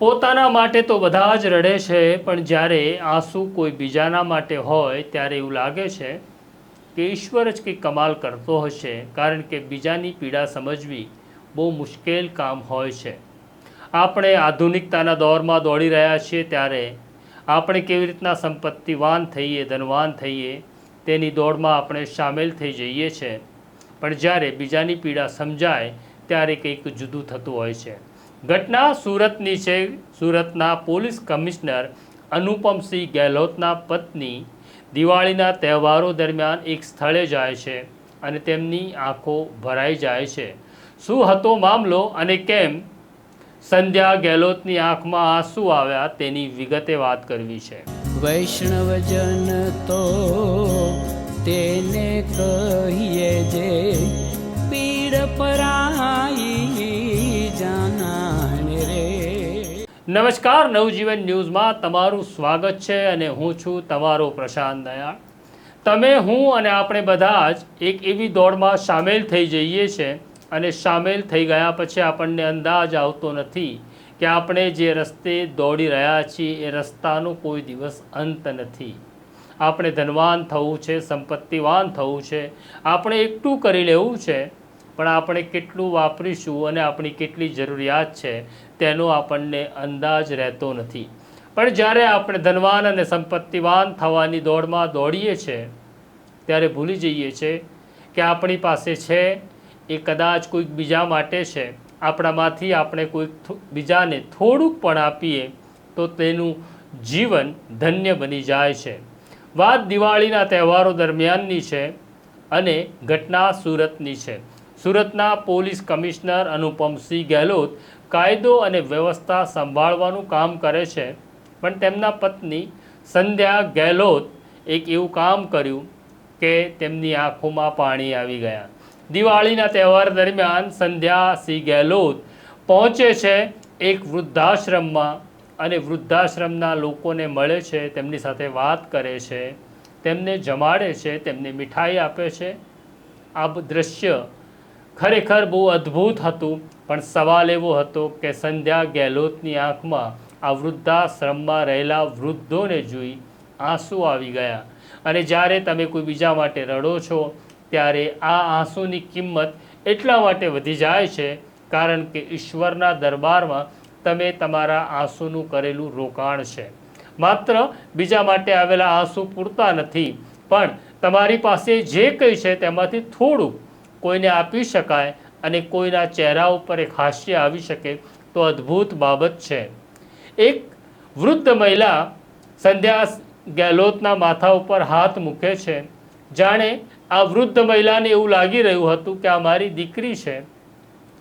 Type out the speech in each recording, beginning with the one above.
પોતાના માટે તો બધા જ રડે છે, પણ જ્યારે આંસુ કોઈ બીજાના માટે હોય ત્યારે એવું લાગે છે કે ઈશ્વર જ કંઈક કમાલ કરતો હશે, કારણ કે બીજાની પીડા સમજવી બહુ મુશ્કેલ કામ હોય છે. આપણે આધુનિકતાના દોરમાં દોડી રહ્યા છીએ ત્યારે આપણે કેવી રીતના સંપત્તિવાન થઈએ, ધનવાન થઈએ, તેની દોડમાં આપણે સામેલ થઈ જઈએ છીએ પણ જ્યારે બીજાની પીડા સમજાય, ત્યારે કંઈક જુદું થતું હોય છે. ઘટના સુરતની છે. સુરતના પોલીસ કમિશનર અનુપમસિંહ ગેહલોતના પત્ની દિવાળીના તહેવારો દરમિયાન એક સ્થળે જાય છે અને તેમની આંખો ભરાઈ જાય છે. શું હતો મામલો અને કેમ સંધ્યા ગેહલોતની આંખમાં આંસુ આવ્યા તેની વિગતે વાત કરવી છે. વૈષ્ણવજન તો તેને કહીએ જે નમસ્કાર, નવજીવન ન્યૂઝમાં તમારું સ્વાગત છે અને હું છું તમારો પ્રશાંત દયાળ. તમે, હું અને આપણે બધા જ એક એવી દોડમાં સામેલ થઈ જઈએ છીએ અને સામેલ થઈ ગયા પછી આપણને અંદાજ આવતો નથી કે આપણે જે રસ્તે દોડી રહ્યા છીએ એ રસ્તાનો કોઈ દિવસ અંત નથી. આપણે ધનવાન થવું છે, સંપત્તિવાન થવું છે. આપણે એકટું કરી લેવું છે પણ આપણે કેટલું વાપરીશું અને આપણી કેટલી જરૂરિયાત છે તેનો આપણને અંદાજ રહેતો નથી. પણ જ્યારે આપણે ધનવાન અને સંપત્તિવાન થવાની દોડમાં દોડીએ છીએ ત્યારે ભૂલી જઈએ છીએ કે આપણી પાસે છે એ કદાચ કોઈક બીજા માટે છે. આપણામાંથી આપણે કોઈક બીજાને થોડુંક પણ આપીએ તો તેનું જીવન ધન્ય બની જાય છે. વાત દિવાળીના તહેવારો દરમિયાનની છે અને ઘટના સુરતની છે. સુરતના પોલીસ કમિશનર અનુપમસિંહ ગેહલોત કાયદો અને વ્યવસ્થા સંભાળવાનું કામ કરે છે. પણ તેમના પત્ની સંધ્યા ગેહલોત એક એવું કામ કર્યું કે તેમની આંખોમાં પાણી આવી ગયા. દિવાળીના તહેવાર દરમિયાન સંધ્યા સિંહ ગેહલોત પહોંચે છે એક વૃદ્ધાશ્રમમાં અને વૃદ્ધાશ્રમના લોકોને મળે છે, તેમની સાથે વાત કરે છે, તેમને જમાડે છે, તેમને મીઠાઈ આપે છે. આ દ્રશ્ય ખરેખર બહુ અદ્ભુત હતું, પણ સવાલ એવો હતો કે સંધ્યા ગેહલોતની આંખમાં આ વૃદ્ધાશ્રમમાં રહેલા વૃદ્ધોને જોઈ આંસુ આવી ગયા. અને જ્યારે તમે કોઈ બીજા માટે રડો છો, ત્યારે આ આંસુની કિંમત એટલા માટે વધી જાય છે, કારણ કે ઈશ્વરના દરબારમાં તમે તમારા આંસુનું કરેલું રોકાણ છે. માત્ર બીજા માટે આવેલા આંસુ પૂરતા નથી, પણ તમારી પાસે જે કંઈ છે તેમાંથી થોડુંક કોઈને આપી શકાય અને કોઈના ચહેરા ઉપર એક હાસ્ય આવી શકે, તો અદ્ભુત બાબત છે. એક વૃદ્ધ મહિલા સંધ્યા ગેહલોતના માથા ઉપર હાથ મૂકે છે. જાણે આ વૃદ્ધ મહિલાને એવું લાગી રહ્યું હતું કે આ મારી દીકરી છે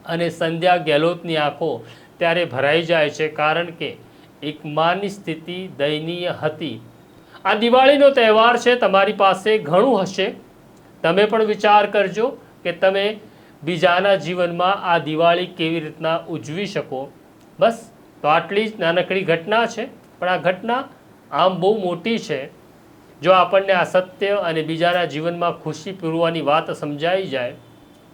અને સંધ્યા ગેહલોતની આંખો ત્યારે ભરાઈ જાય છે કારણ કે એક માની સ્થિતિ દયનીય હતી. આ દિવાળીનો તહેવાર છે, તમારી પાસે ઘણું હશે. તમે પણ વિચાર કરજો. કે તમે બીજાના જીવનમાં આ દિવાળી કેવી રીતના ઉજવી શકો? બસ, તો આટલી જ નાનકડી ઘટના છે, પણ આ ઘટના આમ બહુ મોટી છે. જો આપણને આ સત્ય અને બીજાના જીવનમાં ખુશી પૂરવાની વાત સમજાઈ જાય,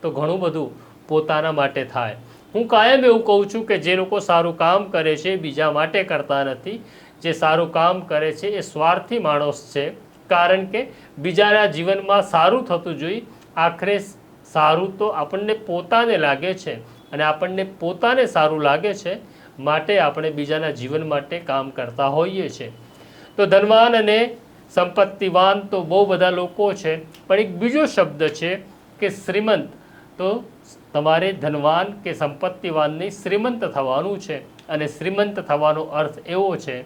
તો ઘણું બધું પોતાના માટે થાય. હું કાયમ એવું કહું છું કે જે લોકો સારું કામ કરે છે બીજા માટે કરતા નથી. જે સારું કામ કરે છે, એ સ્વાર્થી માણસ છે. કારણ કે બીજાના જીવનમાં સારું થતું જોઈ આખરે સારું તો આપણને પોતાને લાગે છે અને આપણને પોતાને સારું લાગે છે માટે આપણે બીજાના જીવન માટે કામ કરતા હોઈએ છીએ. તો ધનવાન અને સંપત્તિવાન તો બહુ બધા લોકો છે, પણ એક બીજો શબ્દ છે કે શ્રીમંત. તો તમારે ધનવાન કે સંપત્તિવાનની શ્રીમંત થવાનું છે અને શ્રીમંત થવાનો અર્થ એવો છે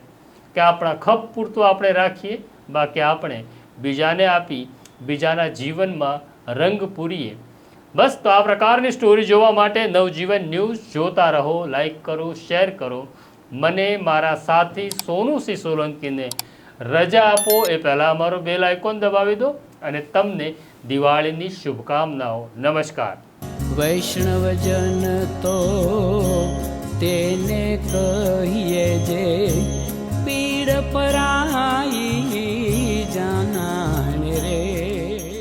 કે આપણા ખપ પૂરતું આપણે રાખીએ, બાકી આપણે બીજાને આપી, બીજાના જીવનમાં રંગ પૂરીએ. બસ તો આ પ્રકારની સ્ટોરી જોવા માટે નવજીવન ન્યૂઝ જોતા રહો લાઈક કરો શેર કરો. મને, મારા સાથી સોનુ સિંહ સોલંકીને રજા આપો એ પહેલાં અમારો બેલ આઇકોન દબાવી દો અને તમને દિવાળીની શુભકામનાઓ. નમસ્કાર. વૈષ્ણવજન તો તેને કહીએ જે